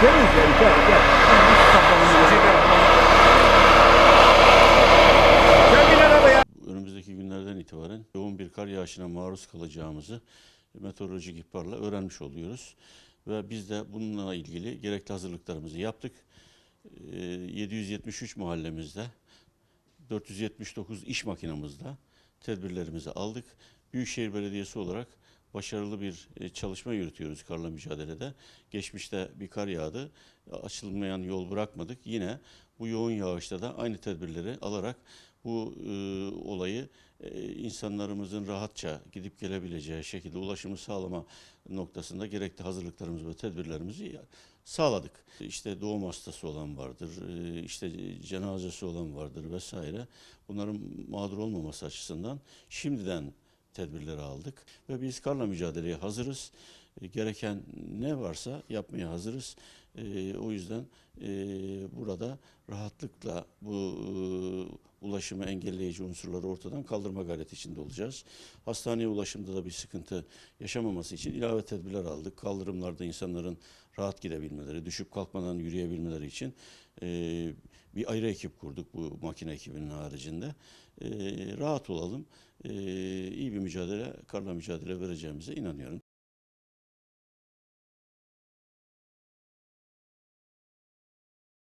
Temiz yani gel gel. Önümüzdeki günlerden itibaren yoğun bir kar yağışına maruz kalacağımızı meteorolojik ihbarla öğrenmiş oluyoruz. Ve biz de bununla ilgili gerekli hazırlıklarımızı yaptık. Ee, 773 mahallemizde 479 iş makinamızda tedbirlerimizi aldık. Büyükşehir Belediyesi olarak başarılı bir e, çalışma yürütüyoruz karla mücadelede. Geçmişte bir kar yağdı. Açılmayan yol bırakmadık. Yine bu yoğun yağışta da aynı tedbirleri alarak bu e, olayı e, insanlarımızın rahatça gidip gelebileceği şekilde ulaşımı sağlama noktasında gerekli hazırlıklarımızı ve tedbirlerimizi sağladık. İşte doğum hastası olan vardır, e, işte cenazesi olan vardır vesaire. Bunların mağdur olmaması açısından şimdiden tedbirleri aldık ve biz karla mücadeleye hazırız. E, Gereken ne varsa yapmaya hazırız. E, o yüzden e, burada rahatlıkla bu e, ulaşımı engelleyici unsurları ortadan kaldırma gayreti içinde olacağız. Hastaneye ulaşımda da bir sıkıntı yaşamaması için ilave tedbirler aldık. Kaldırımlarda insanların rahat gidebilmeleri, düşüp kalkmadan yürüyebilmeleri için e, bir ayrı ekip kurduk bu makine ekibinin haricinde. E, rahat olalım. E, iyi bir mücadele, karla mücadele vereceğimize inanıyorum.